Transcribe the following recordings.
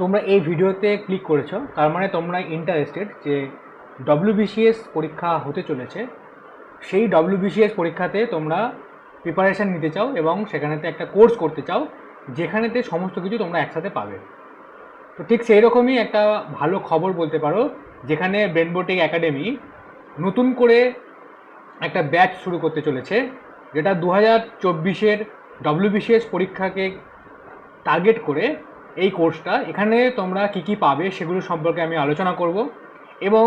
তোমরা এই ভিডিওতে ক্লিক করেছ, তার মানে তোমরা ইন্টারেস্টেড যে ডব্লিউবিসিএস পরীক্ষা হতে চলেছে। সেই ডব্লিউবিসিএস পরীক্ষাতে তোমরা প্রিপারেশান নিতে চাও এবং সেখানেতে একটা কোর্স করতে চাও, যেখানেতে সমস্ত কিছু তোমরা একসাথে পাবে। তো ঠিক সেই রকমই একটা ভালো খবর বলতে পারো, যেখানে ব্রেনবোটিক একাডেমি নতুন করে একটা ব্যাচ শুরু করতে চলেছে, যেটা দু হাজার চব্বিশের ডব্লিউবিসিএস পরীক্ষাকে টার্গেট করে এই কোর্সটা। এখানে তোমরা কি কি পাবে সেগুলো সম্পর্কে আমি আলোচনা করব। এবং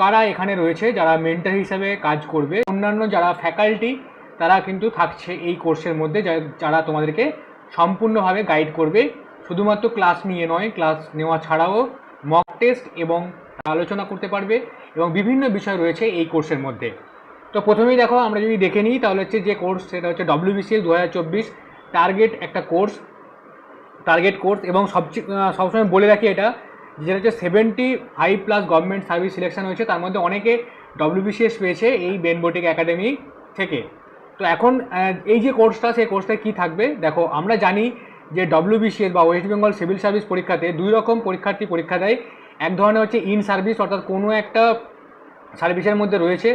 কারা এখানে রয়েছে, যারা মেন্টার হিসাবে কাজ করবে, অন্যান্য যারা ফ্যাকাল্টি, তারা কিন্তু থাকছে এই কোর্সের মধ্যে যারা তোমাদেরকে সম্পূর্ণভাবে গাইড করবে। শুধুমাত্র ক্লাস নিয়ে নয়, ক্লাস নেওয়া ছাড়াও মক টেস্ট এবং আলোচনা করতে পারবে এবং বিভিন্ন বিষয় রয়েছে এই কোর্সের মধ্যে। তো প্রথমেই দেখো, আমরা যদি দেখে নিই, তাহলে হচ্ছে যে কোর্স, সেটা হচ্ছে ডব্লিউবিসিএস দু টার্গেট একটা কোর্স টার্গেট কোর্স এবং সবচেয়ে সবসময় বলে রাখি এটা যেটা হচ্ছে seventy five plus government service selection হয়েছে, তার মধ্যে অনেকে ডব্লিউবিসিএস পেয়েছে এই বেনবোটিক একাডেমি থেকে। তো এখন এই যে কোর্সটা সেই কোর্সটা কী থাকবে? দেখো, আমরা জানি যে ডব্লিউবিসিএস বা ওয়েস্ট বেঙ্গল সিভিল সার্ভিস পরীক্ষাতে দুই রকম পরীক্ষার্থী পরীক্ষা দেয়। এক ধরনের হচ্ছে ইন সার্ভিস অর্থাৎ কোনো একটা সার্ভিসের মধ্যে রয়েছে,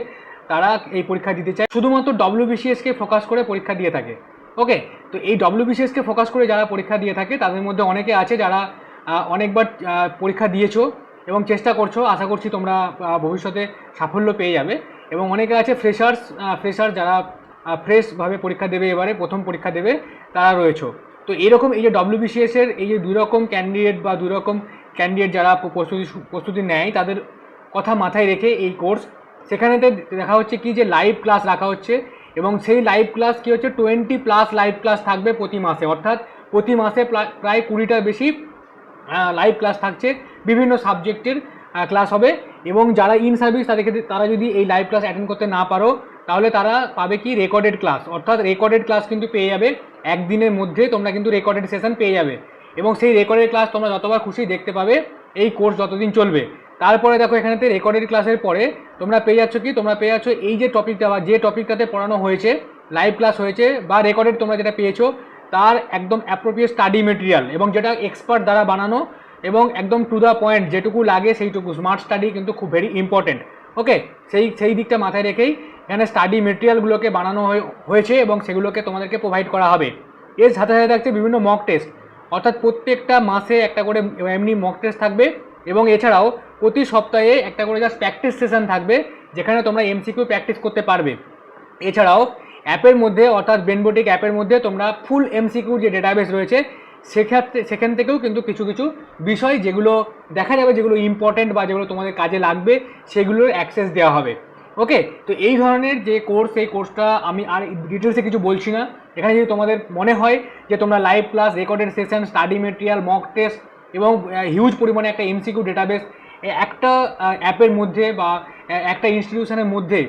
তারা এই পরীক্ষা দিতে চায়। শুধুমাত্র ডব্লিউবিসিএসকে ফোকাস করে পরীক্ষা দিয়ে থাকে। ওকে তো এই ডব্লিউবিসিএসকে ফোকাস করে যারা পরীক্ষা দিয়ে থাকে, তাদের মধ্যে অনেকে আছে যারা অনেকবার পরীক্ষা দিয়েছ এবং চেষ্টা করছ, আশা করছি তোমরা ভবিষ্যতে সাফল্য পেয়ে যাবে। এবং অনেকে আছে ফ্রেশার্স ফ্রেশার যারা ফ্রেশভাবে পরীক্ষা দেবে এবারে, প্রথম পরীক্ষা দেবে, তারা রয়েছে। তো এরকম এই যে ডব্লিউবিসিএস এর এই যে দুই রকম ক্যান্ডিডেট বা দুই রকম ক্যান্ডিডেট যারা প্রস্তুতি প্রস্তুতি নেয়, তাদের কথা মাথায় রেখে এই কোর্স সেখানেতে দেখা হচ্ছে কি যে লাইভ ক্লাস রাখা হচ্ছে। এবং সেই লাইভ ক্লাস কি হচ্ছে টোয়েন্টি প্লাস লাইভ ক্লাস থাকবে প্রতি মাসে। অর্থাৎ প্রতি মাসে প্রায় কুড়িটার বেশি লাইভ ক্লাস থাকছে বিভিন্ন সাবজেক্টের ক্লাস হবে। এবং যারা ইন সার্ভিস তাদেরকে তারা যদি এই লাইভ ক্লাস অ্যাটেন্ড করতে না পারো, তাহলে তারা পাবে কি রেকর্ডেড ক্লাস অর্থাৎ রেকর্ডেড ক্লাস কিন্তু পেয়ে যাবে, একদিনের মধ্যে তোমরা কিন্তু রেকর্ডেড সেশন পেয়ে যাবে। এবং সেই রেকর্ডেড ক্লাস তোমরা যতবার খুশি দেখতে পাবে, এই কোর্স যতদিন চলবে। তারপরে দেখো এখানেতে রেকর্ডেড ক্লাসের পরে তোমরা পেয়ে যাচ্ছ কি? তোমরা পেয়ে যাচ্ছ এই যে টপিকটা বা যে টপিকটাতে পড়ানো হয়েছে লাইভ ক্লাস হয়েছে বা রেকর্ডেড তোমরা যেটা পেয়েছ, তার একদম অ্যাপ্রোপ্রিয়েট স্টাডি মেটেরিয়াল এবং যেটা এক্সপার্ট দ্বারা বানানো এবং একদম টু দ্য পয়েন্ট যেটুকু লাগে সেইটুকু। স্মার্ট স্টাডি কিন্তু খুব ভেরি ইম্পর্টেন্ট ওকে সেই সেই দিকটা মাথায় রেখেই এখানে স্টাডি মেটেরিয়ালগুলোকে বানানো হয়ে- হয়েছে এবং সেগুলোকে তোমাদেরকে প্রোভাইড করা হবে। এর সাথে সাথে থাকছে বিভিন্ন মক টেস্ট অর্থাৎ প্রত্যেকটা মাসে একটা করে এমনি মক টেস্ট থাকবে এবং এছাড়াও প্রতি সপ্তাহে একটা করে জাস্ট প্র্যাকটিস সেশন থাকবে, যেখানে তোমরা এমসিকিউ প্র্যাকটিস করতে পারবে। এছাড়াও, অ্যাপের মধ্যে, অর্থাৎ বেনবোটিক অ্যাপের মধ্যে তোমরা ফুল এমসিকিউ যে ডেটাবেস রয়েছে, সেক্ষেত্রে সেখান থেকেও কিন্তু কিছু কিছু বিষয় যেগুলো দেখা যাবে, যেগুলো ইম্পর্টেন্ট বা যেগুলো তোমাদের কাজে লাগবে, সেগুলোর অ্যাক্সেস দেওয়া হবে। ওকে তো এই ধরনের যে কোর্স এই কোর্সটা আমি আর ডিটেলসে কিছু বলছি না। এখানে যদি তোমাদের মনে হয় যে তোমরা live class recorded session study material mock test এবং হিউজ পরিমাণে একটা এমসিকিউ ডেটাবেস একটা অ্যাপের মধ্যে বা একটা ইনস্টিটিউশনের মধ্যে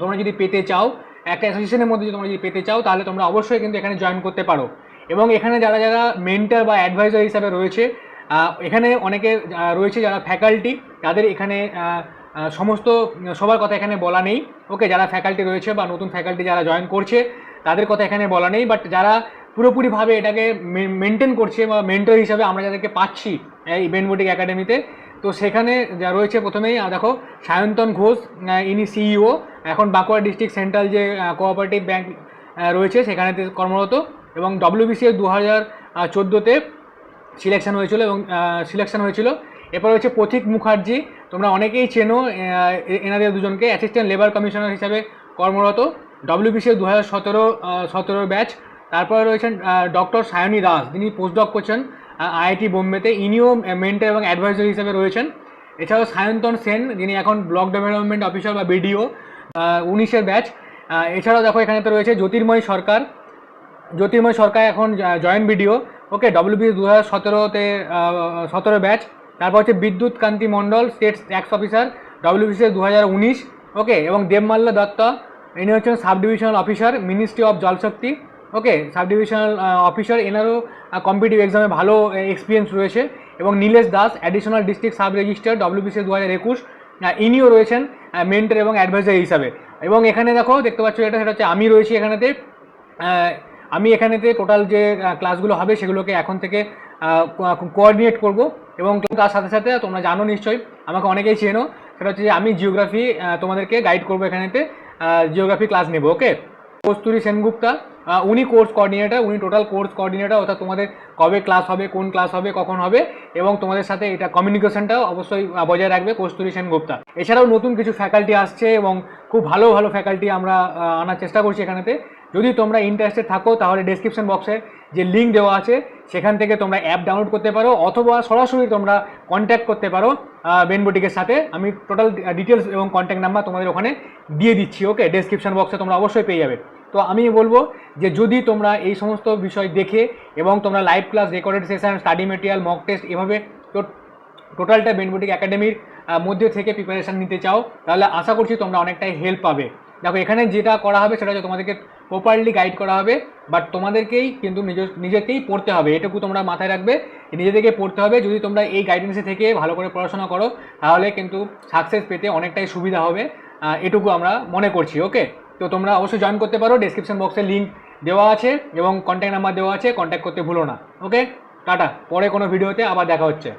তোমরা যদি পেতে চাও, একটা অ্যাসোসিয়েশনের মধ্যে যদি তোমরা যদি পেতে চাও, তাহলে তোমরা অবশ্যই কিন্তু এখানে জয়েন করতে পারো। এবং এখানে যারা যারা মেন্টার বা অ্যাডভাইজার হিসাবে রয়েছে এখানে অনেকে রয়েছে যারা ফ্যাকাল্টি তাদের এখানে সমস্ত, সবার কথা এখানে বলা নেই। ওকে যারা ফ্যাকাল্টি রয়েছে বা নতুন ফ্যাকাল্টি যারা জয়েন করছে, তাদের কথা এখানে বলা নেই। বাট যারা পুরোপুরিভাবে এটাকে মেনটেন করছে বা মেন্টর হিসাবে আমরা যাদেরকে পাচ্ছি, এই বেনবোটিক একাডেমিতে তো সেখানে যা রয়েছে প্রথমেই দেখো, সায়ন্তন ঘোষ ইনি সিইও এখন বাঁকুড়া ডিস্ট্রিক্ট সেন্ট্রাল যে কোঅপারেটিভ ব্যাংক রয়েছে, সেখানে কর্মরত। এবং ডব্লিউবিসিএস দু হাজার চোদ্দোতে সিলেকশন হয়েছিল এবং সিলেকশন হয়েছিল। এরপর হচ্ছে পথিক মুখার্জি। তোমরা অনেকেই চেনো এনাদের দুজনকে। অ্যাসিস্ট্যান্ট লেবার কমিশনার হিসাবে কর্মরত। ডব্লিউবিসিএস দু হাজার সতেরো সতেরোর ব্যাচ। তারপরে রয়েছেন ডক্টর সায়নী দাস। যিনি পোস্টডক করছেন। আইআইটি বোম্বেতে ইনিও মেন্টার এবং অ্যাডভাইজার হিসেবে রয়েছেন। এছাড়াও সায়ন্তন সেন, যিনি এখন ব্লক ডেভেলপমেন্ট অফিসার বা বিডিও উনিশের ব্যাচ। এছাড়াও দেখো এখানে তো রয়েছে জ্যোতির্ময় সরকার। জ্যোতির্ময় সরকার এখন জয়েন্ট বিডিও। ওকে ডব্লিউবিএস দু হাজার সতেরোতে সতেরো ব্যাচ। তারপর হচ্ছে Bidyut Kanti Mondal, state tax officer WBCS দু হাজার উনিশ। ওকে, এবং দেবমাল্য দত্ত, ইনি হচ্ছেন sub divisional officer, ministry of Jal Shakti. Okay sub divisional officer এনারও competitive এক্সামে ভালো এক্সপিরিয়েন্স রয়েছে। এবং Nilesh Das additional district sub registrar WBCS দু হাজার একুশ ইনিও রয়েছেন মেন্টর এবং অ্যাডভাইজার হিসাবে। এবং এখানে দেখো, দেখতে পাচ্ছ এটা, সেটা হচ্ছে, আমি রয়েছি এখানেতে আমি এখানেতে টোটাল যে ক্লাসগুলো হবে, সেগুলোকে এখন থেকে কোঅর্ডিনেট করব। এবং তার সাথে সাথে, তোমরা জানো নিশ্চয়ই, আমাকে অনেকেই চেনো, সেটা হচ্ছে যে, আমি জিওগ্রাফি তোমাদেরকে গাইড করব এখানেতে জিওগ্রাফি ক্লাস নেব ওকে কস্তুরী সেনগুপ্তা উনি কোর্স কোঅর্ডিনেটর উনি টোটাল কোর্স কোঅর্ডিনেটর অর্থাৎ তোমাদের কবে ক্লাস হবে, কোন ক্লাস হবে, কখন হবে, এবং তোমাদের সাথে এটা কমিউনিকেশনটাও অবশ্যই বজায় রাখবে কস্তুরী সেনগুপ্তা। এছাড়াও নতুন কিছু ফ্যাকাল্টি আসছে এবং খুব ভালো ভালো ফ্যাকাল্টি আমরা আনার চেষ্টা করছি এখানেতে। যদি তোমরা ইন্টারেস্টেড থাকো, তাহলে ডেসক্রিপশন বক্সে যে লিঙ্ক দেওয়া আছে, সেখান থেকে তোমরা অ্যাপ ডাউনলোড করতে পারো, অথবা সরাসরি তোমরা কন্ট্যাক্ট করতে পারো বেনবুটিকের সাথে। আমি টোটাল ডিটেলস এবং কন্ট্যাক্ট নাম্বার তোমাদের ওখানে দিয়ে দিচ্ছি ওকে ডেসক্রিপশন বক্সে তোমরা অবশ্যই পেয়ে যাবে। তো আমি বলব যে যদি তোমরা এই সমস্ত বিষয় দেখে এবং তোমরা live class recorded session study material mock test এভাবে তো টোটালটা বেনবুটিক একাডেমির মধ্যে থেকে প্রিপারেশান নিতে চাও, তাহলে আশা করছি তোমরা অনেকটাই হেল্প পাবে। দেখো, এখানে যেটা করা হবে সেটা হচ্ছে তোমাদেরকে প্রপারলি গাইড করা হবে বাট তোমাদেরকেই কিন্তু নিজ নিজেকেই পড়তে হবে। এটুকু তোমরা মাথায় রাখবে। নিজেদেরকে পড়তে হবে। যদি তোমরা এই গাইডেন্সে থেকে ভালো করে পড়াশোনা করো, তাহলে কিন্তু সাকসেস পেতে অনেকটাই সুবিধা হবে। এটুকু আমরা মনে করছি ওকে তো তোমরা অবশ্যই জয়েন করতে পারো। ডেসক্রিপশন বক্সে লিঙ্ক দেওয়া আছে এবং কন্ট্যাক্ট নাম্বার দেওয়া আছে। কন্ট্যাক্ট করতে ভুলো না ওকে টাটা। পরে কোনো ভিডিওতে আবার দেখা হচ্ছে।